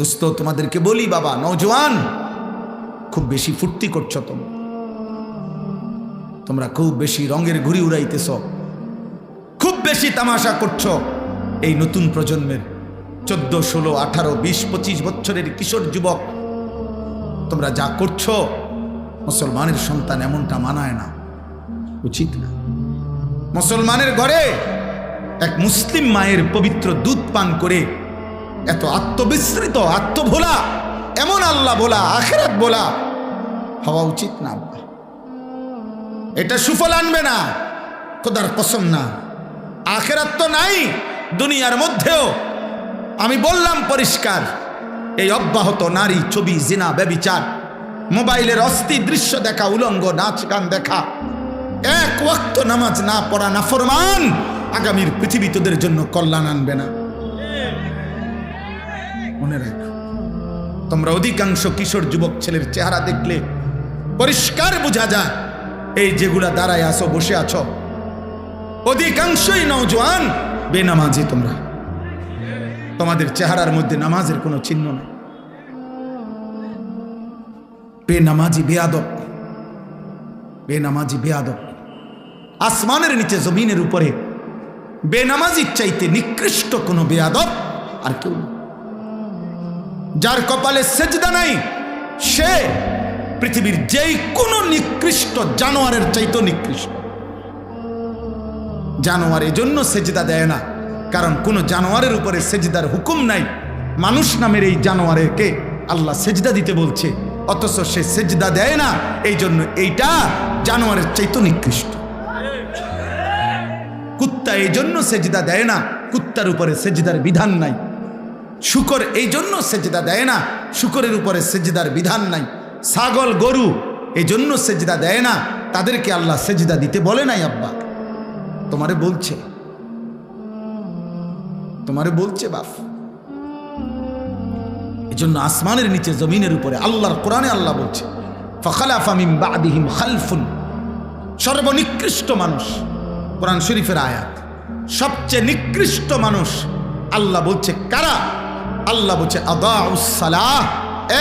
দোস্ত, তোমাদেরকে বলি বাবা নৌজওয়ান খুব বেশি ফুর্তি করছ তোমরা। তোমরা খুব বেশি রঙের ঘুড়ি উড়াইতেছ। খুব বেশি তামাশা করছ এই নতুন প্রজন্মের চোদ্দ, ষোলো, আঠারো, বিশ, পঁচিশ বছরের কিশোর যুবক। তোমরা যা করছ, মুসলমানের সন্তান এমনটা মানায় না। উচিত না। মুসলমানের ঘরে এক মুসলিম মায়ের পবিত্র দুধ পান করে এত আত্মবিস্মৃত, আত্মভোলা, এমন আল্লাহ বলা আখেরাত বলা হওয়া উচিত না আব্বা। এটা সুফল আনবে না, খোদার কসম না। আখেরাত তো নাই, দুনিয়ার মধ্যেও। আমি বললাম পরিষ্কার, এই অব্যাহত নারী, ছবি, জিনা, ব্যবিচার, মোবাইলের অস্থির দৃশ্য দেখা, উলঙ্গ, নাচ গান দেখা, এক ওয়াক্ত নামাজ না পড়া না ফরমান আগামীর পৃথিবী তোদের জন্য কল্যাণ আনবে না। মনে রাখো। তোমরা অধিকাংশ কিশোর যুবক ছেলের চেহারা দেখলে পরিষ্কার বোঝা যায়, এই যেগুলা দাঁড়ায় আসো বসে আছো, অধিকাংশই নওজোয়ান বেনামাজি তোমরা। তোমাদের চেহারার মধ্যে নামাজের কোনো চিহ্ন নেই। বেনামাজি বেয়াদব বেনামাজি বেয়াদব। আসমানের নিচে, জমিনের উপরে বেনামাজির চাইতে নিকৃষ্ট কোনো বেয়াদব আর কেউ নেই। যার কপালে সেজদা নাই, সে পৃথিবীর যেই কোনো নিকৃষ্ট জানোয়ারের চাইতে নিকৃষ্ট। জানোয়ার এজন্য সেজদা দেয় না, কারণ কোনো জানোয়ারের উপরে সেজদার হুকুম নাই। মানুষ নামের এই জানোয়ারকে আল্লাহ সেজদা দিতে বলছে, অথচ সে সেজদা দেয় না এই জন্য এইটা জানোয়ারের চাইতে নিকৃষ্ট। কুত্তা এই জন্য সেজদা দেয় না, কুত্তার উপরে সেজদার বিধান নাই। শুকর এই জন্য সেজদা দেয় না। শুকরের উপরে সেজদার বিধান নাই। ছাগল, গরু এই জন্য সেজদা দেয় না। তাদেরকে আল্লাহ সেজদা দিতে বলে নাই আব্বা। তোমারে বলছে। তোমারে বলছে বাপ। এই জন্য আসমানের নিচে জমিনের উপরে আল্লাহর কোরআনে আল্লাহ বলছে সর্বনিকৃষ্ট মানুষ, কোরআন শরীফের আয়াত। সবচেয়ে নিকৃষ্ট মানুষ, আল্লাহ বলছে, কারা? আল্লাহ বলছে আদাউসালাহ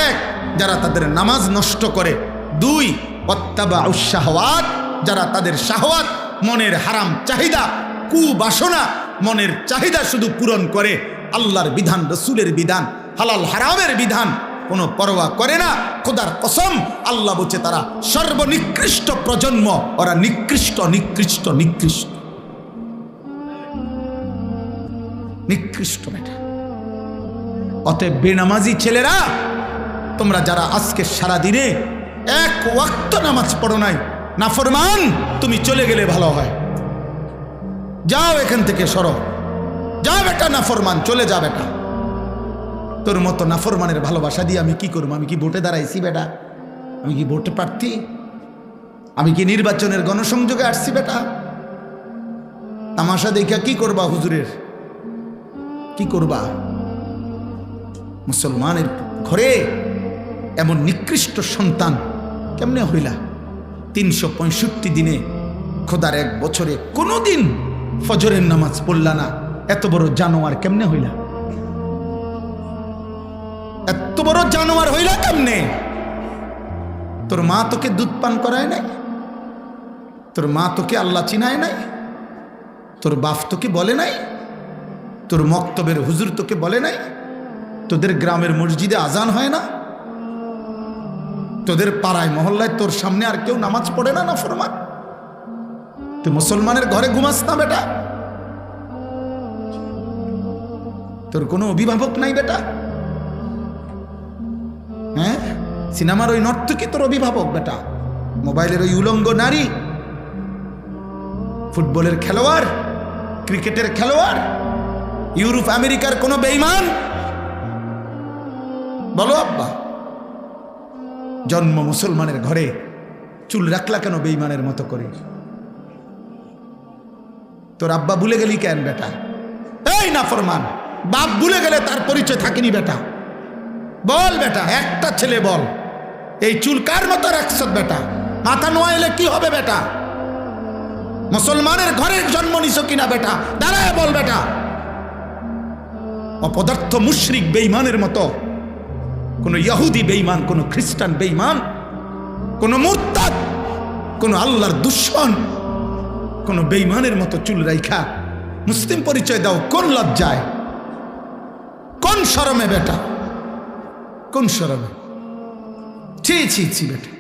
এক, যারা তাদের নামাজ নষ্ট করে। দুই অত্যাবা উৎসাহওয়াত যারা তাদের শাহওয়াত, মনের হারাম চাহিদা, কুবাসনা, মনের চাহিদা শুধু পূরণ করে। আল্লাহর বিধান, রসুলের বিধান, হালাল হারামের বিধান, কোনো পরোয়া করে না, খোদার কসম, আল্লাহ বলছে, তারা সর্বনিকৃষ্ট প্রজন্ম, ওরা নিকৃষ্ট নিকৃষ্ট নিকৃষ্ট। নিকৃষ্ট অতএব বেনামাজি ছেলেরা, তোমরা যারা আজকে সারা দিনে এক ওয়াক্ত নামাজ পড়ো নাই, নাফরমান, তুমি চলে গেলে ভালো হয়। যাও এখান থেকে সরো। যা বেটা নাফরমান, চলে যা বেটা। তোর মতো নাফরমানের ভালোবাসা দিয়ে আমি কি করব? আমি কি ভোটে দাঁড়াইছি বেটা? আমি কি ভোটে প্রার্থী? আমি কি নির্বাচনের গণসংযোগে আসছি বেটা? তামাশা দেখা কি করবা হুজুরের? কি করবা? মুসলমানের ঘরে এমন নিকৃষ্ট সন্তান কেমনে হইলা? তিনশো পঁয়ষট্টি দিনে খোদার এক বছরে কোনো দিন ফজরের নামাজ পড়লা না। এত বড় জানোয়ার কেমনে হইলা? এত বড় জানোয়ার হইলা কেমনে? তোর মা তোকে দুধ পান করায় নাই? তোর মা তোকে আল্লাহ চিনায় নাই? তোর বাপ তোকে বলে নাই? তোর মক্তবের হুজুর তোকে বলে নাই? তোদের গ্রামের মসজিদে আজান হয় না? তোদের পাড়ায়, মহল্লায় তোর সামনে আর কেউ নামাজ পড়ে না না ফরমান তুই মুসলমানের ঘরে ঘুমাস না, বেটা। তোর কোনো অভিভাবক নাই, বেটা। হ্যাঁ? সিনেমার ওই নর্তকী তোর অভিভাবক, বেটা? মোবাইলের ওই উলঙ্গ নারী? ফুটবলের খেলোয়াড়? ক্রিকেটের খেলোয়াড়? ইউরোপ, আমেরিকার কোনো বেইমান? বলো, আব্বা। জন্ম মুসলমানের ঘরে চুল রাখলা কেন বেইমানের মতো করে? তোর আব্বা ভুলে গেলি কেন, বেটা? এই না ফরমান বাপ ভুলে গেলে তার পরিচয় থাকেনি, বেটা। বল, বেটা, একটা ছেলে বল। এই চুল কার মতো রাখছ, বেটা? মাথা নোয়া এলে কি হবে, বেটা? মুসলমানের ঘরের জন্ম নিছ কিনা, বেটা? দাঁড়ায় বল, বেটা। অপদার্থ মুশরিক বেইমানের মতো কোনো ইয়াহুদি বেইমান কোনো খ্রিস্টান বেইমান কোনো মুরতাদ, কোনো আল্লাহর দুশ্মন, কোনো বেইমানের মতো চুল রাইখা, মুসলিম পরিচয় দাও, কোন লজ্জায়? কোন শরমে বেটা? কোন শরমে? ছি ছি ছি বেটা।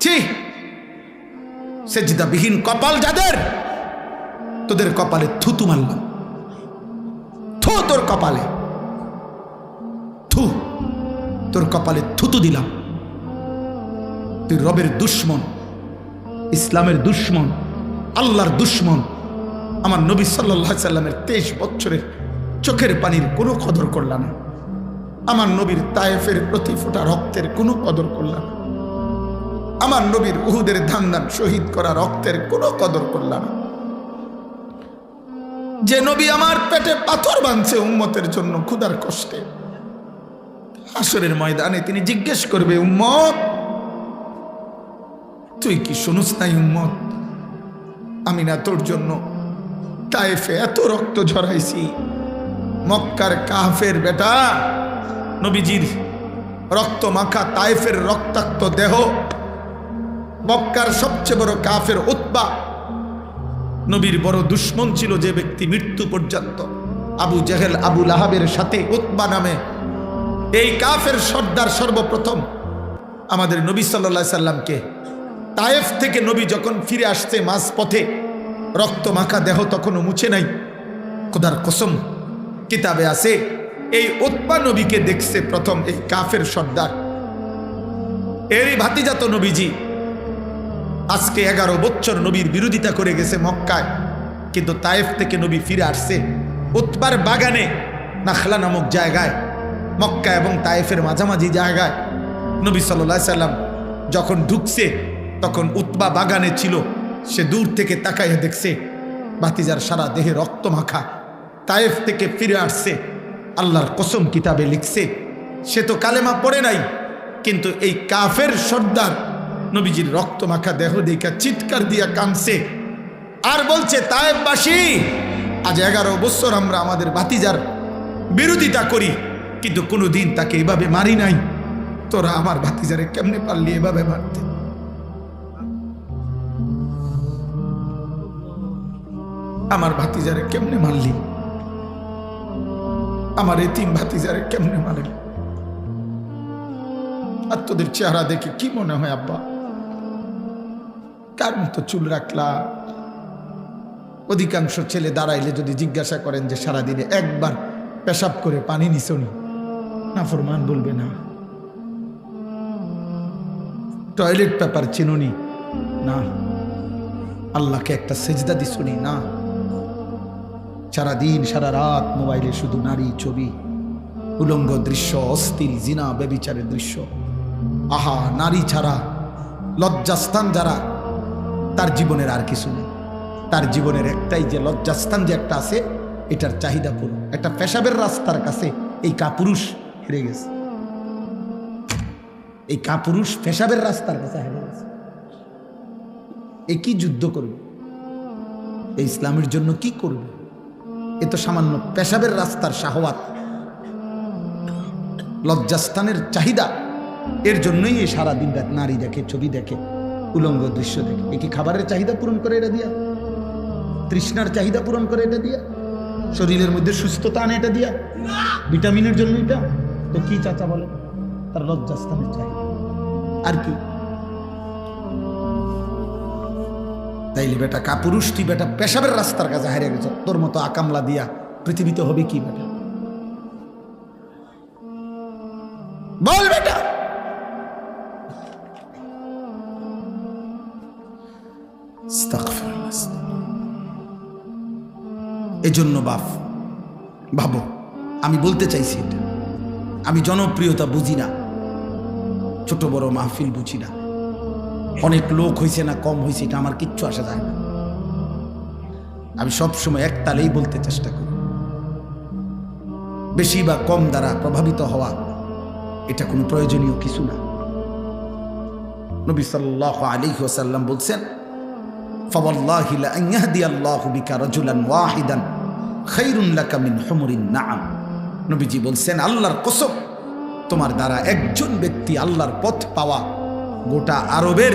ছি। সেজদাবিহীন কপাল যাদের, তোদের কপালে থুতু মারলাম। থু তোর কপালে। থু। তোর কপালে থুতু দিলাম। তুই রবের দুশ্মন, ইসলামের দুশ্মন, আল্লাহর দুশ্মন, আমার নবী সাল্লাহ সাল্লামের তেইশ বছরের চোখের পানির কোনো কদর করলাম না। আমার নবীর তায়েফের প্রতি ফোটা রক্তের কোনো কদর করলাম না। আমার নবীর উহুদের ধান ধান শহীদ করা রক্তের কোনো কদর করলাম না। যে নবী আমার পেটে পাথর বাঁধছে উম্মতের জন্য ক্ষুধার কষ্টে আসরের ময়দানে তিনি জিজ্ঞেস করবে, উম্মত, তুই কি শুনুস নাই উম্মত? আমি না তোর জন্য তাইফে এত রক্ত ঝরাইছি। মক্কার কাফের বেটা, নবীজির রক্ত মাখা তাইফের রক্তাক্ত দেহ, মক্কার সবচেয়ে বড় কাফের উৎপা নবীর বড় দুশ্মন ছিল যে ব্যক্তি মৃত্যু পর্যন্ত আবু জাহেল, আবু লাহাবের সাথে উৎবা নামে এই কাফের সর্দার সর্বপ্রথম আমাদের নবী সাল্লা সাল্লামকে তায়েফ থেকে নবী যখন ফিরে আসছে মাঝ পথে রক্ত মাখা দেহ তখনও মুছে নাই। খোদার কসম, কিতাবে আছে, এই উৎপা নবীকে দেখছে প্রথম এই কাফের সর্দার। এরই ভাতিজাত নবীজি, আজকে এগারো বছর নবীর বিরোধিতা করে গেছে মক্কায়, কিন্তু তায়েফ থেকে নবী ফিরে আসছে উৎপার বাগানে নাখলা নামক জায়গায়। মক্কা এবং তায়েফের মাঝামাঝি জায়গায় নবী সাল্লা সাল্লাম যখন ঢুকছে, তখন উৎবা বাগানে ছিল। সে দূর থেকে তাকাইয়ে দেখছে বাতিজার সারা দেহে রক্ত মাখা। তায়েফ থেকে ফিরে আসছে, আল্লাহর কসম কিতাবে লিখছে, সে তো কালেমা পড়ে নাই, কিন্তু এই কাফের সর্দার নবীজির রক্ত মাখা দেহ দেখা চিৎকার দিয়া কানছে আর বলছে তায়েববাসী আজ এগারো বছর আমরা আমাদের বাতিজার বিরোধিতা করি কিন্তু কোনো দিন তাকে এভাবে মারি নাই। তোরা আমার ভাতিজারে কেমনে পারলি এভাবে মারতে? আমার ভাতিজারে কেমনে মারলি? আমার এতিম ভাতিজারে কেমনে মারলি? আর তোদের চেহারা দেখে কি মনে হয় আব্বা? কার মতো চুল রাখলা? অধিকাংশ ছেলে দাঁড়াইলে যদি জিজ্ঞাসা করেন যে সারাদিনে একবার পেশাব করে পানি নিছনি না ফরমান বলবে না। টয়লেট পেপার চিনুনি, না। আল্লাহকে একটা সেজদা দিছুনি, না। সারাদিন সারা রাত মোবাইলে শুধু নারী ছবি, উলঙ্গ দৃশ্য, অস্থির জিনা বেবিচারের দৃশ্য। আহা, নারী ছাড়া, লজ্জাস্থান যারা, তার জীবনের আর কিছু নেই। তার জীবনের একটাই যে লজ্জাস্থান যে একটা আছে, এটার চাহিদা পূরণ। একটা পেশাবের রাস্তার কাছে এই কাপুরুষ হেরে গেছে। এই কাপুরুষ পেশাবের রাস্তার কাছে হেরে গেছে। এ কি যুদ্ধ করবে? এই ইসলামের জন্য কি করবে? এ তো সামান্য পেশাবের রাস্তার শাহওয়াত। লজ্জাস্থানের চাহিদা। এর জন্যই এই সারা দিন রাত নারী দেখে, ছবি দেখে, উলঙ্গ দৃশ্য দেখে। এ কি খাবারের চাহিদা পূরণ করে এটা দিয়া? তৃষ্ণার চাহিদা পূরণ করে এটা দিয়া? শরীরের মধ্যে সুস্থতা আনে এটা দিয়া? ভিটামিনের জন্য এটা? তো কি চাচা বলে? তার লজ্জাস্থানের চাহিদা আর কি? তাইলে বেটা কাপুরুষ তুই বেটা পেশাবের রাস্তার কাছে হারিয়ে গেছ? তোর মতো আকামলা দিয়া পৃথিবীতে হবে কি বেটা? বল বেটা। এজন্য বাপ, ভাবো, আমি বলতে চাইছি এটা। আমি জনপ্রিয়তা বুঝি না। ছোট বড় মাহফিল বুঝি না। অনেক লোক হয়েছে না, কম হয়েছে এটা আমার কিচ্ছু আসা যায় না। আমি সবসময় একতালেই বলতে চেষ্টা করি। বেশি বা কম দ্বারা প্রভাবিত হওয়া, এটা কোনো প্রয়োজনীয় কিছু না। নবী সাল্লাহ আলী ওসাল্লাম বলছেন ফবল্লাহিলা আল্লাহ বিকা রজুলান ওয়াহিদান খৈরুল্লাহ কামিন হমরিন নাম নবীজি বলছেন আল্লাহর কসম তোমার দ্বারা একজন ব্যক্তি আল্লাহর পথ পাওয়া গোটা আরবের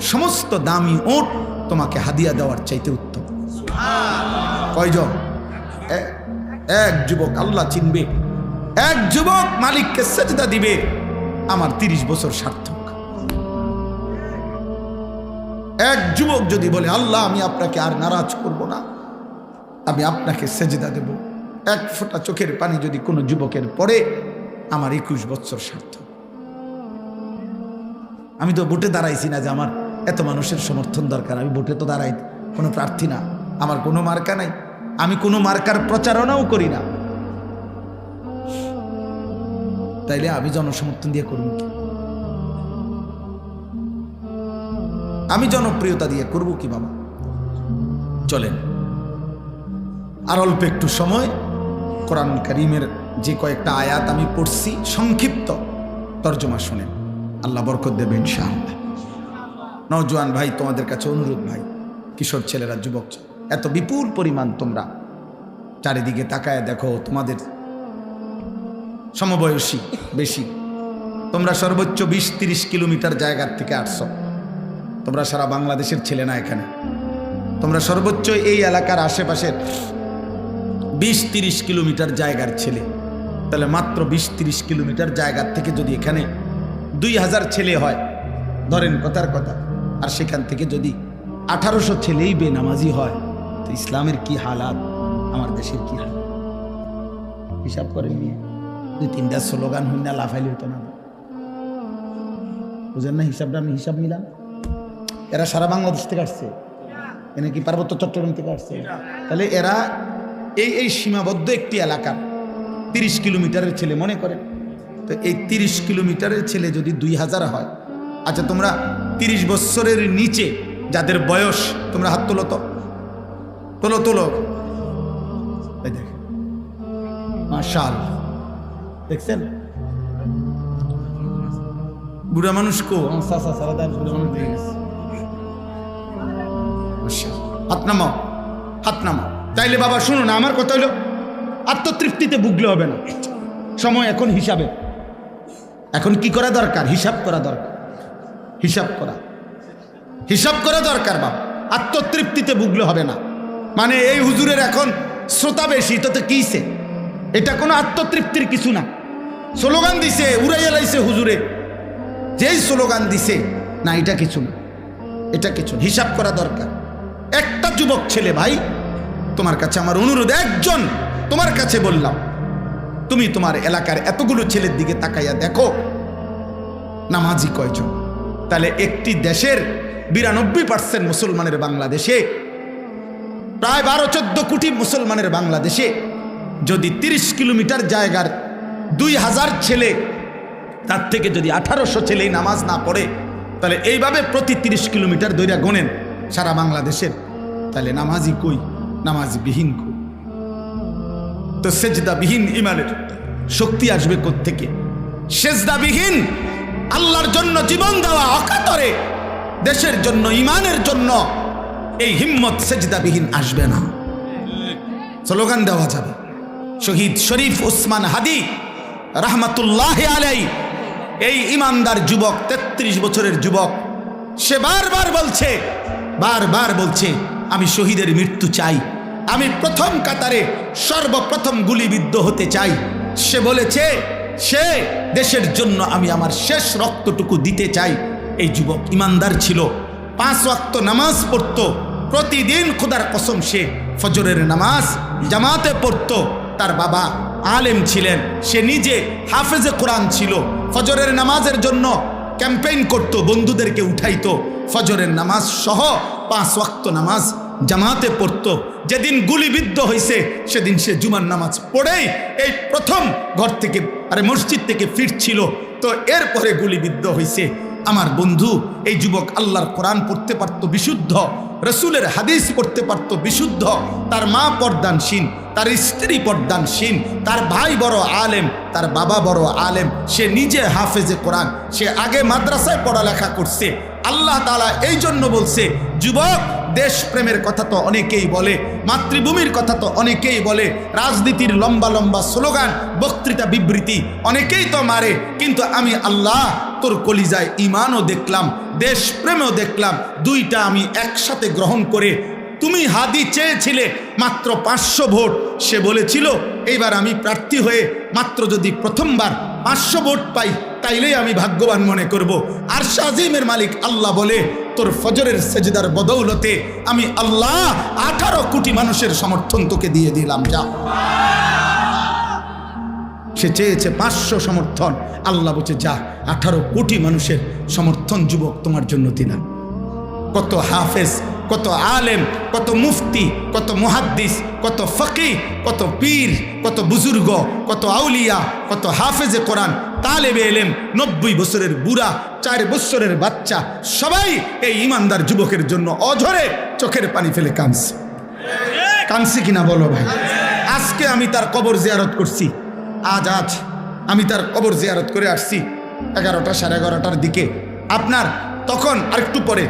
সমস্ত দামি ওট তোমাকে হাদিয়া দেওয়ার চাইতে উত্তম। কয়জন? এক যুবক আল্লাহ চিনবে এক যুবক মালিককে সেজদা দিবে আমার তিরিশ বছর সার্থক। এক যুবক যদি বলে আল্লাহ আমি আপনাকে আর নারাজ করব না আমি আপনাকে সেজদা দেব। এক ফোঁটা চোখের পানি যদি কোনো যুবকের পড়ে, আমার একুশ বছর সার্থক। আমি তো ভোটে দাঁড়াইছি না যে আমার এত মানুষের সমর্থন দরকার। আমি ভোটে তো দাঁড়াই, কোনো প্রার্থী না। আমার কোনো মার্কা নাই। আমি কোনো মার্কার প্রচারণাও করি না। তাইলে আমি জনসমর্থন দিয়ে করব আমি জনপ্রিয়তা দিয়ে করব কি, বাবা? চলেন। আর অল্প একটু সময়। কোরআন করিমের যে কয়েকটা আয়াত আমি পড়ছি, সংক্ষিপ্ত তর্জমা শুনেন আল্লাহ বরকত দেবে ইনশাআল্লাহ। নওজোয়ান ভাই, তোমাদের কাছে অনুরোধ ভাই, কিশোর ছেলেরা, যুবক এত বিপুল পরিমাণ তোমরা চারিদিকে তাকায় দেখো, তোমাদের সমবয়সী বেশি। তোমরা সর্বোচ্চ বিশ তিরিশ কিলোমিটার জায়গার থেকে আসছো। তোমরা সারা বাংলাদেশের ছেলে না এখানে। তোমরা সর্বোচ্চ এই এলাকার আশেপাশের বিশ তিরিশ কিলোমিটার জায়গার ছেলে। তাহলে মাত্র বিশ তিরিশ কিলোমিটার জায়গার থেকে যদি এখানে দুই হাজার ছেলে হয় ধরেন কথার কথা আর সেখান থেকে যদি আঠারোশো ছেলেই বেনামাজি হয় তো ইসলামের কি হালাত? আমার দেশের কি হালাত? হিসাব করে নিয়ে। দুই তিনটা স্লোগান হই না লাফাইলে হতো না। বুঝেন না হিসাবটা আমি হিসাব নিলাম। এরা সারা বাংলাদেশ থেকে আসছে। এনে কি পার্বত্য চট্টগ্রাম থেকে আসছে? তাহলে এরা এই এই সীমাবদ্ধ একটি এলাকা, তিরিশ কিলোমিটারের ছেলে মনে করেন তো এই তিরিশ কিলোমিটারের ছেলে যদি দুই হাজার হয় আচ্ছা তোমরা তিরিশ বৎসরের নিচে যাদের বয়স, তোমরা হাত তোলো তো। তোলো তোলো। মাশাল দেখছেন? বুড়া মানুষ কো? হাত নামাও। হাত নামাও। তাইলে বাবা শুনো না আমার কথা হলো, আত্মতৃপ্তিতে ভুগলে হবে না। সময় এখন হিসাবে। এখন কি করা দরকার? হিসাব করা দরকার। হিসাব করা। হিসাব করা দরকার বাবা আত্মতৃপ্তিতে ভুগলে হবে না। মানে এই হুজুরের এখন শ্রোতা বেশি, তো কিসে? এটা কোনো আত্মতৃপ্তির কিছু না। স্লোগান দিছে, উড়াইয়া লাইছে হুজুরে। যেই স্লোগান দিছে, না, এটা কিছু না। এটা কিছু হিসাব করা দরকার। একটা যুবক ছেলে, ভাই তোমার কাছে আমার অনুরোধ, একজন তোমার কাছে বললাম, তুমি তোমার এলাকার এতগুলো ছেলের দিকে তাকাইয়া দেখো, নামাজি কয়জন? তাহলে একটি দেশের বিরানব্বই পার্সেন্ট মুসলমানের বাংলাদেশে, প্রায় বারো চোদ্দ কোটি মুসলমানের বাংলাদেশে, যদি তিরিশ কিলোমিটার জায়গার দুই হাজার ছেলে, তার থেকে যদি আঠারোশো ছেলে নামাজ না পড়ে, তাহলে এইভাবে প্রতি তিরিশ কিলোমিটার দৈরা গোনেন সারা বাংলাদেশের। তাহলে নামাজই কই? নামাজ বিহীন কই তো সেজদাবিহীন ইমানের শক্তি আসবে থেকে সেজদাবিহীন আল্লাহর জন্য জীবন দেওয়া অকাতরে, দেশের জন্য, ইমানের জন্য এই হিম্মত সেজদাবিহীন আসবে না। স্লোগান দেওয়া যাবে, শহীদ শরীফ ওসমান হাদি রাহমাতুল্লাহ আলাই এই ইমানদার যুবক ৩৩ বছরের যুবক, সে বারবার বলছে বারবার বলছে আমি শহীদের মৃত্যু চাই। আমি প্রথম কাতারে সর্বপ্রথম গুলিবিদ্ধ হতে চাই। সে বলেছে, সে দেশের জন্য আমি আমার শেষ রক্তটুকু দিতে চাই। এই যুবক ইমানদার ছিল। পাঁচ ওয়াক্ত নামাজ পড়তো। প্রতিদিন খোদার কসম সে ফজরের নামাজ জামাতে পড়তো। তার বাবা আলেম ছিলেন। সে নিজে হাফেজে কোরআন ছিল। ফজরের নামাজের জন্য ক্যাম্পেইন করত, বন্ধুদেরকে উঠাইত। ফজরের নামাজ সহ পাঁচ ওয়াক্ত নামাজ জামাতে পড়ত। যেদিন গুলিবিদ্ধ হয়েছে সেদিন সে জুমার নামাজ পড়েই এই প্রথম ঘর থেকে, আরে মসজিদ থেকে ফিরছিল। তো এরপরে গুলিবিদ্ধ হয়েছে আমার বন্ধু, এই যুবক আল্লাহর কোরআন পড়তে পারত বিশুদ্ধ, রসুলের হাদিস পড়তে পারত বিশুদ্ধ, তার মা পর্দানসীন তার স্ত্রী পর্দানসীন তার ভাই বড় আলেম, তার বাবা বড় আলেম, সে নিজে হাফেজে কোরআন, সে আগে মাদ্রাসায় পড়ালেখা করছে আল্লাহ তালা এই জন্য বলছে, যুবক, দেশপ্রেমের কথা তো অনেকেই বলে, মাতৃভূমির কথা তো অনেকেই বলে, রাজনীতির লম্বা লম্বা স্লোগান, বক্তৃতা বিবৃতি অনেকেই তো মারে, কিন্তু আমি আল্লাহ তোর কলিজায় ইমানও দেখলাম, দেশপ্রেমও দেখলাম, দুইটা আমি একসাথে গ্রহণ করে, তুমি হাদি চেয়েছিলে মাত্র পাঁচশো ভোট, সে বলেছিল, এইবার আমি প্রার্থী হয়ে মাত্র যদি প্রথমবার পাঁচশো ভোট পাই, তাইলেই আমি ভাগ্যবান মনে করব। আর শাজিমের মালিক আল্লাহ বলে, তোর ফজরের সেজদার বদৌলতে আমি আল্লাহ আঠারো কোটি মানুষের সমর্থন তোকে দিয়ে দিলাম, যা। সে চেয়েছে পাঁচশো সমর্থন। আল্লাহ বলছে, যা, আঠারো কোটি মানুষের সমর্থন যুবক তোমার জন্য দিলাম। কত হাফেজ, কত আলেম, কত মুফতি, কত মুহাদ্দিস, কত ফকি কত পীর, কত বুজুর্গ, কত আউলিয়া, কত হাফেজে কোরআন, তালেবে এলেম, নব্বই বছরের বুড়া, চার বছরের বাচ্চা, সবাই এই ইমানদার যুবকের জন্য অঝরে চোখের পানি ফেলে কাঁদছে। কাঁদছি কিনা বলো ভাই? আজকে আমি তার কবর জিয়ারত করছি। আজ আজ আমি তার কবর জিয়ারত করে আসছি। এগারোটা সাড়ে এগারোটার দিকে। আপনার তখন আরেকটু পরে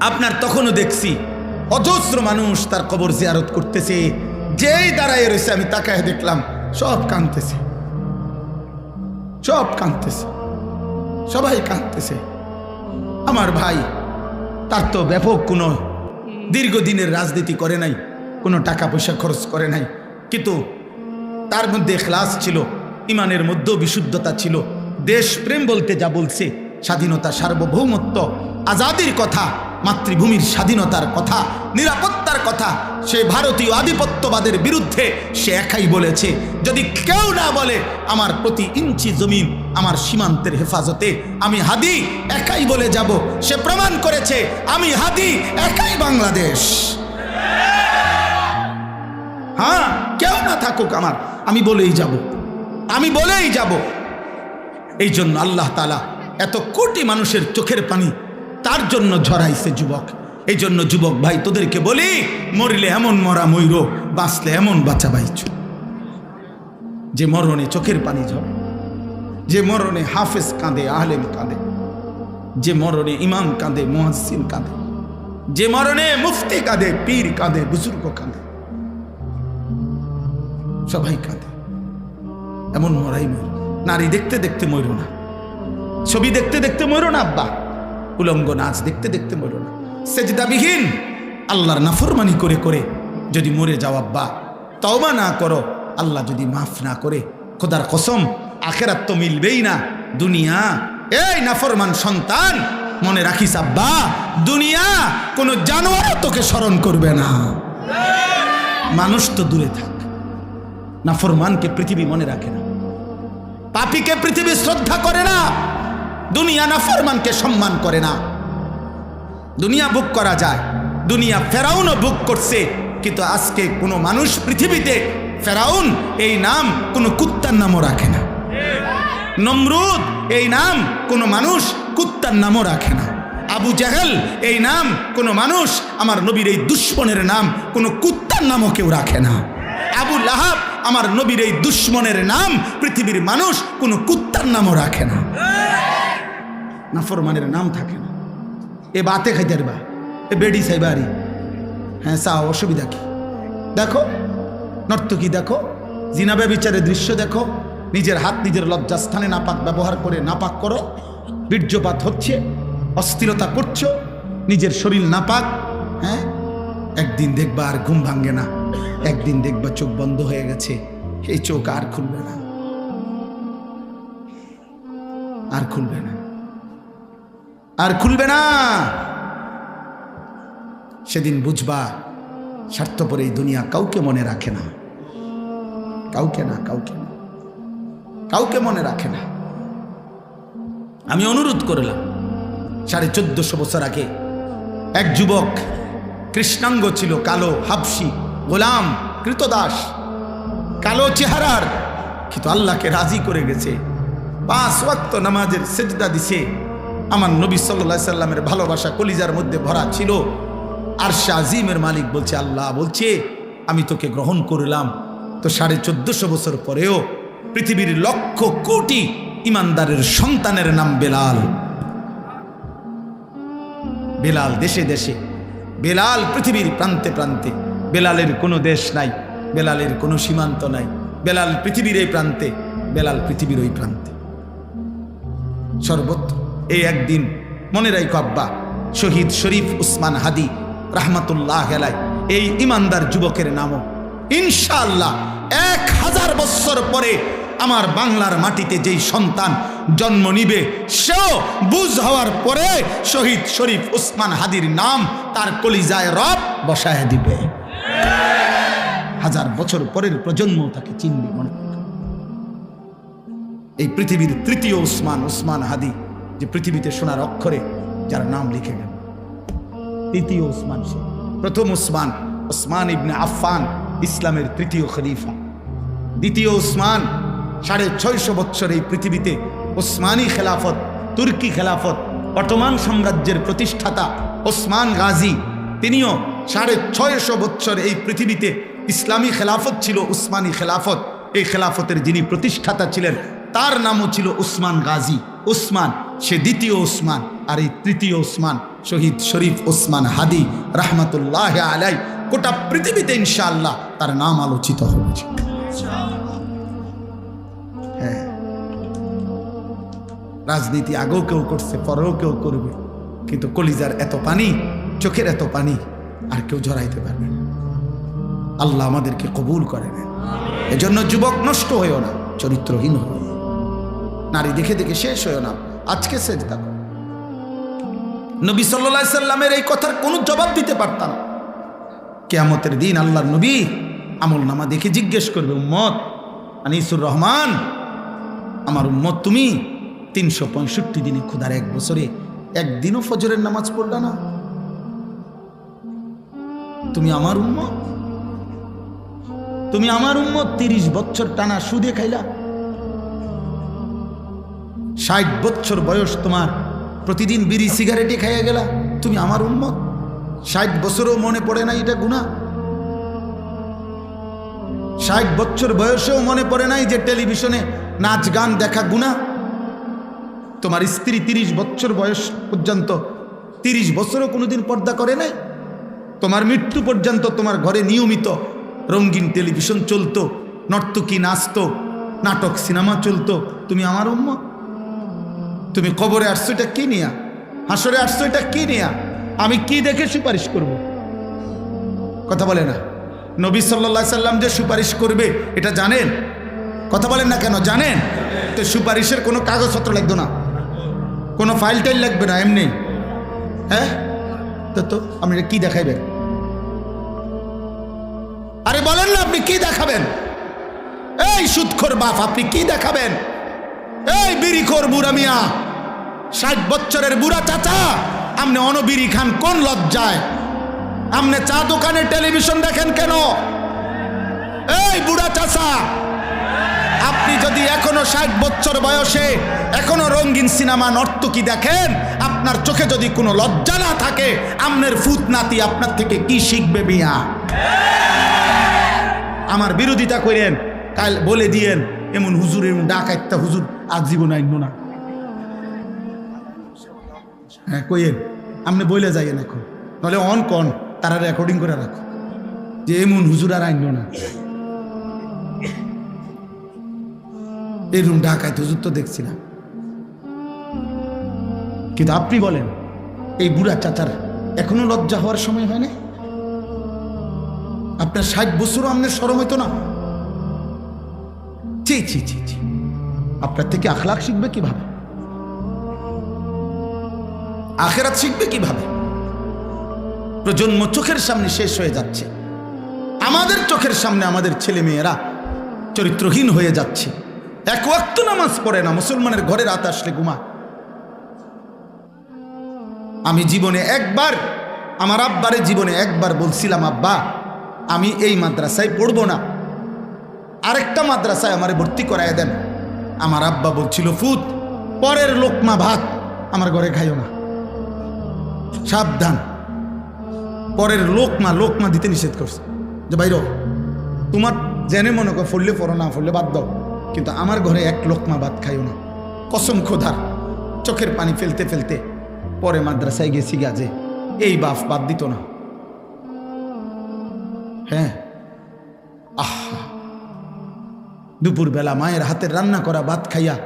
আপনার তখনও দেখছি। অজস্র মানুষ তার কবর জিয়ারত করতেছে। যেই দাঁড়ায় রয়েছে, আমি তাকায় দেখলাম, সব কাঁদতেছে। সব কাঁদতেছে। সবাই কাঁদতেছে। আমার ভাই, তার তো ব্যাপক কোনো দীর্ঘদিনের রাজনীতি করে নাই, কোনো টাকা পয়সা খরচ করে নাই। কিন্তু তার মধ্যে ক্লাস ছিল, ইমানের মধ্যেও বিশুদ্ধতা ছিল। দেশপ্রেম বলতে যা বলছে, স্বাধীনতা সার্বভৌমত্ব, আজাদির কথা। মাতৃভূমির স্বাধীনতার কথা, নিরাপত্তার কথা, সে ভারতীয় আধিপত্যবাদের বিরুদ্ধে সে একাই বলেছে। যদি কেউ না বলে, আমার প্রতি ইঞ্চি জমিন আমার সীমান্তের হেফাজতে, আমি হাদি, একাই বলে যাব। সে প্রমাণ করেছে, আমি হাদি, একাই বাংলাদেশ। হ্যাঁ কেউ না থাকুক আমার, আমি বলেই যাব। আমি বলেই যাব। এই জন্য আল্লাহ তালা এত কোটি মানুষের চোখের পানি তার জন্য ঝরাইছে যুবক। এই জন্য যুবক ভাই, তোদেরকে বলি, মরিলে এমন মরা ময়ূর, বাঁচলে এমন বাঁচা বাইছ যে মরণে চোখের পানি ঝরে, যে মরণে হাফেজ কাঁদে আহলেম কাঁদে, যে মরণে ইমাম কাঁদে মোহাসিন কাঁদে, যে মরণে মুফতি কাঁদে, পীর কাঁদে, বুজুর্গ কাঁদে, সবাই কাঁদে। এমন মরাই মর নারী দেখতে দেখতে মরো না। ছবি দেখতে দেখতে মরো না, আব্বা? উলঙ্গ নাচ দেখতে দেখতে মরো না। সেজদাবিহীন, আল্লাহর নাফরমানি করে করে যদি মরে যাও আব্বা, তওবা না করো, আল্লাহ যদি মাফ না করে, খোদার কসম, আখেরাত তো মিলবেই না। দুনিয়া, এই নাফরমান সন্তান, মনে রাখিস আব্বা, দুনিয়া কোনো জানোয়ার তোকে স্মরণ করবে না। মানুষ তো দূরে থাক, নাফরমানকে পৃথিবী মনে রাখে না। পাপিকে পৃথিবী শ্রদ্ধা করে না দুনিয়া নাফরমানকে সম্মান করে না। দুনিয়া বুক করা যায়। দুনিয়া ফেরাউনও বুক করছে। কিন্তু আজকে কোনো মানুষ পৃথিবীতে ফেরাউন এই নাম কোনো কুত্তার নামও রাখে না। নমরুদ এই নাম কোনো মানুষ কুত্তার নামও রাখে না। আবু জাহেল এই নাম কোনো মানুষ আমার নবীর এই দুশ্মনের নাম কোনো কুত্তার নামও কেউ রাখে না। আবু লাহাব আমার নবীর এই দুশ্মনের নাম পৃথিবীর মানুষ কোনো কুত্তার নামও রাখে না। নাফরমানের নাম থাকে না। এ বাতে খাইতে পারবা, এ বেডি সাইবারি হ্যাঁ চাও, অসুবিধা কি? দেখো নর্তকী দেখো? জিনাবে বিচারের দৃশ্য দেখো। নিজের হাত, নিজের লজ্জাস্থানে নাপাক ব্যবহার করে নাপাক করো। বীর্যপাত হচ্ছে, অস্থিরতা করছ, নিজের শরীর নাপাক। হ্যাঁ একদিন দেখবা আর ঘুম ভাঙ্গে না। একদিন দেখবা চোখ বন্ধ হয়ে গেছে, এই চোখ আর খুলবে না। আর খুলবে না। আর খুলবে না। সেদিন বুঝবা, স্বার্থপর এই দুনিয়া কাউকে মনে রাখে না। কাউকে না কাউকে না। কাউকে মনে রাখে না। আমি অনুরোধ করলাম, সাড়ে চোদ্দশো বছর আগে এক যুবক, কৃষ্ণাঙ্গ ছিল, কালো হাবসি গোলাম, কৃতদাস, কালো চেহারার, কিন্তু আল্লাহকে রাজি করে গেছে। পাঁচ ওয়াক্ত নামাজের সেজদা দিছে। আমার নবী সাল্লা সাল্লামের ভালোবাসা কলিজার মধ্যে ভরা ছিল। আর শাহিমের মালিক বলছে, আল্লাহ বলছে, আমি তোকে গ্রহণ করলাম। তো সাড়ে চোদ্দশো বছর পরেও পৃথিবীর লক্ষ কোটি ইমানদারের সন্তানের নাম বেলাল। বেলাল দেশে দেশে। বেলাল পৃথিবীর প্রান্তে প্রান্তে। বেলালের কোনো দেশ নাই, বেলালের কোনো সীমান্ত নাই। বেলাল পৃথিবীর এই প্রান্তে, বেলাল পৃথিবীর ওই প্রান্তে। সর্বত্র এই একদিন মনে রাই কব্বা শহীদ শরীফ উসমান হাদি রাহমাতুল্লাহ হেলায় এই ইমানদার যুবকের নামও। ইনশাআল্লাহ এক হাজার বৎসর পরে আমার বাংলার মাটিতে যেই সন্তান জন্ম নিবে, সেও বুঝ হওয়ার পরে শহীদ শরীফ উসমান হাদির নাম তার কলিজায় রব বসায় দিবে। হাজার বছর পরের প্রজন্ম তাকে চিনবে মনে এই পৃথিবীর তৃতীয় উসমান উসমান হাদি যে পৃথিবীতে সোনার অক্ষরে যার নাম লিখে গেল তৃতীয় উসমান সে প্রথম উসমান উসমান ইবনে আফফান, ইসলামের তৃতীয় খলিফা। দ্বিতীয় উসমান সাড়ে ছয়শো বৎসর এই পৃথিবীতে ওসমানী খেলাফত, তুর্কি খেলাফত অটোমান সাম্রাজ্যের প্রতিষ্ঠাতা ওসমান গাজী, তিনিও সাড়ে ছয়শো বৎসর এই পৃথিবীতে ইসলামী খেলাফত ছিল উসমানী খেলাফত। এই খেলাফতের যিনি প্রতিষ্ঠাতা ছিলেন, তার নামও ছিল উসমান গাজী। উসমান সে দ্বিতীয় উসমান আর এই তৃতীয় ওসমান, শহীদ শরীফ ওসমান হাদি রাহমাতুল্লাহ আলাই গোটা পৃথিবীতে ইনশাআল্লাহ তার নাম আলোচিত হবে। হ্যাঁ। রাজনীতি আগেও কেউ করছে, পরেও কেউ করবে, কিন্তু কলিজার এত পানি, চোখের এত পানি, আর কেউ জড়াইতে পারবে না। আল্লাহ আমাদেরকে কবুল করে নেন। এজন্য যুবক নষ্ট হয়েও না, চরিত্রহীন হয়েও নারী দেখে দেখে শেষ হয়েও না। আজকে দেখো নবী সাল্লা সাল্লামের এই কথার কোনো জবাব দিতে পারতাম কেয়ামতের দিন আল্লাহর নবী আমল নামা দেখে জিজ্ঞেস করবে, উম্মত, আনিসুর রহমান, আমার উম্মত তুমি তিনশো পঁয়ষট্টি দিনে ক্ষুধার এক বছরে একদিনও ফজরের নামাজ পড়লা না। তুমি আমার উম্মত? তুমি আমার উম্মত তিরিশ বছর টানা সুদে খাইলা ষাট বছর বয়স তোমার। প্রতিদিন বিড়ি সিগারেটে খাইয়া গেলা। তুমি আমার উন্মত ষাট বছরও মনে পড়ে না এটা গুণা ষাট বছর বয়সেও মনে পড়ে নাই যে টেলিভিশনে নাচ গান দেখা গুণা তোমার স্ত্রী তিরিশ বছর বয়স পর্যন্ত, তিরিশ বছরও কোনোদিন পর্দা করে নাই? তোমার মৃত্যু পর্যন্ত তোমার ঘরে নিয়মিত রঙিন টেলিভিশন চলতো, নর্তকী নাচত, নাটক সিনেমা চলতো। তুমি আমার উম্মত? তুমি কবরে আসছো, এটা কি নিয়া? হাসরে আসছো, এটা কি নিয়া? আমি কি দেখে সুপারিশ করব? কথা বলে না। নবী সাল্লা সাল্লাম যে সুপারিশ করবে, এটা জানেন? কথা বলেন না কেন? জানেন? তো সুপারিশের কোনো কাগজপত্র লাগতো না। কোনো ফাইল টাইল লাগবে না, এমনি। হ্যাঁ? তো তো, আপনি কি দেখাইবেন? আরে বলেন না, আপনি কি দেখাবেন? এই সুৎখর বাপ, আপনি কি দেখাবেন? এই বিড়িখোর বুড়া মিয়া। ষাট বছরের বুড়া চাচা আপনি অনবিরি খান, কোন লজ্জায়? আপনি চা দোকানে টেলিভিশন দেখেন কেন? এই বুড়া চাচা, আপনি যদি এখনও ষাট বছর বয়সে এখনও রঙিন সিনেমা নর্তকী দেখেন, আপনার চোখে যদি কোনো লজ্জা না থাকে, আমনের ফুত নাতি আপনার থেকে কি শিখবে মিয়া? আমার বিরোধিতা করেন, কাল বলে দিয়েন এমন হুজুর, এমন ডাক একটা হুজুর আজ জীবন আইন না। হ্যাঁ কইয়েন আপনি বলে যাইয়েন এখন। নাহলে অন কন, তারা রেকর্ডিং করে রাখো। যে এমন হুজুর আর আইন না। এরকম ঢাকায় হুজুর তো দেখছি না। কিন্তু আপনি বলেন, এই বুড়া চাচার এখনও লজ্জা হওয়ার সময় হয় না আপনার ষাট বছরও আপনার সরম হইতো না? ছি ছি ছি ছি। আপনার থেকে আখলাখ শিখবে কীভাবে? আখেরাত শিখবে কীভাবে? প্রজন্ম চোখের সামনে শেষ হয়ে যাচ্ছে। আমাদের চোখের সামনে আমাদের ছেলে মেয়েরা চরিত্রহীন হয়ে যাচ্ছে। এক ওয়াক্ত নামাজ পড়ে না, মুসলমানের ঘরে রাত আসলে ঘুমা আমি জীবনে একবার, আমার আব্বারে জীবনে একবার বলছিলাম, আব্বা, আমি এই মাদ্রাসায় পড়ব না। আরেকটা মাদ্রাসায় আমারে ভর্তি করায় দেন। আমার আব্বা বলছিল, ফুত, পরের লোকমা ভাত আমার ঘরে খাইও না। সাবধান। পরের লোকমা লোকমা দিতে নিষেধ করছে। যে বাইর তোমার জেনে মনে কর ফললে পড়ো না ফললে বাদ দাও। কিন্তু আমার ঘরে এক লোকমা ভাত খাইও না। কসম খোধার চোখের পানি ফেলতে ফেলতে পরে মাদ্রাসায় গেছি গাজে এই বাপ বাদ দিত না। হ্যাঁ। আহা। দুপুরবেলা মায়ের হাতের রান্না করা ভাত খাইয়া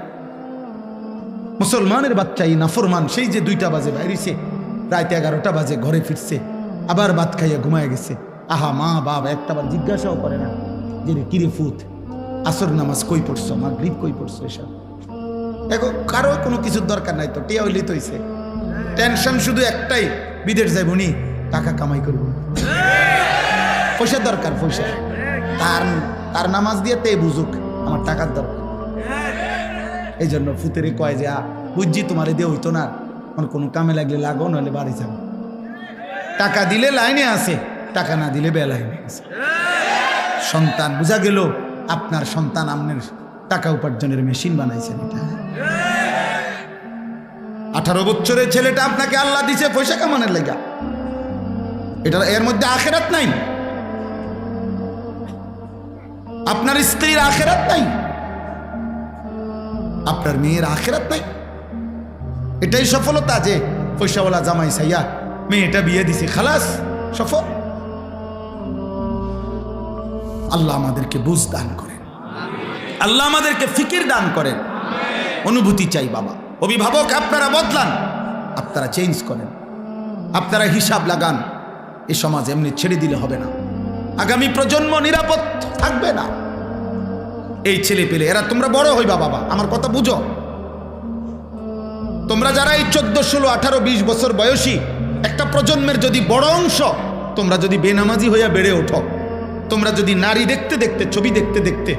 মুসলমানের বাচ্চাই নাফরমান, সেই যে দুইটা বাজে বাইরেছে, রাত এগারোটা বাজে ঘরে ফিরছে, আবার ভাত খাইয়া ঘুমায় গেছে। আহা মা, বাপ, একটা বার জিজ্ঞাসাও করে না যে রে কিরে ফুত আসর নামাজ কই পড়ছো? মা গ্রিপ কই পড়ছো এসব? দেখো, কারও কোনো কিছুর দরকার নাই তো, টিয়া হইলেই তো হইছে। টেনশন শুধু একটাই, বিদেশ যাইব নি, টাকা কামাই করব পয়সা দরকার, পয়সা। তার তার নামাজ দিয়ে তে বুঝুক। আমার টাকার দরকার। এই জন্য ফুতেরে কয় যে বুঝছি তোমার দিয়ে হইতো না। আমার কোনো কামে লাগলে লাগো নাহলে বাড়ি যাব। টাকা দিলে লাইনে আছে, টাকা না দিলে বেলাইনে আছে। সন্তান, বোঝা গেল আপনার সন্তান আপনার টাকা উপার্জনের মেশিন বানাইছেন এটা। আঠারো বছরের ছেলেটা আপনাকে আল্লাহ দিছে, পয়সা কামানোর লেগা। এটা এর মধ্যে আখেরাত নাই। আপনার স্ত্রীর আখেরাত নাই? আপনার মেয়ের আখেরাত নাই? এটাই সফলতা যে পয়সাওয়ালা জামাই সাইয়া মেয়েটা বিয়ে দিছে, খালাস, সফল। আল্লাহ আমাদেরকে বুঝ দান করেন। আল্লাহ আমাদেরকে ফিকির দান করেন। অনুভূতি চাই বাবা। অভিভাবক, আপনারা বদলান। আপনারা চেঞ্জ করেন। আপনারা হিসাব লাগান। এ সমাজ এমনি ছেড়ে দিলে হবে না। আগামী প্রজন্ম নিরাপদ থাকবে না। এই ছেলে পেলে। এরা তোমরা বড় হইবা বাবা, আমার কথা বুঝো। তোমরা যারা এই চোদ্দ, ষোলো, আঠারো, বিশ বছর বয়সী, একটা প্রজন্মের যদি বড় অংশ, তোমরা যদি বেনামাজি হইয়া বেড়ে ওঠো, তোমরা যদি নারী দেখতে দেখতে, ছবি দেখতে দেখতে,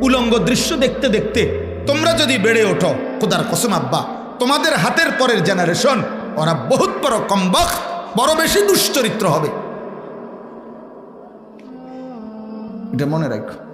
উলঙ্গ দৃশ্য দেখতে দেখতে, তোমরা যদি বেড়ে ওঠো, খোদার কসম আব্বা, তোমাদের হাতের পরের জেনারেশন ওরা বহুত বড় কম্বক বড় বেশি দুশ্চরিত্র হবে। এটা মনে রাখো।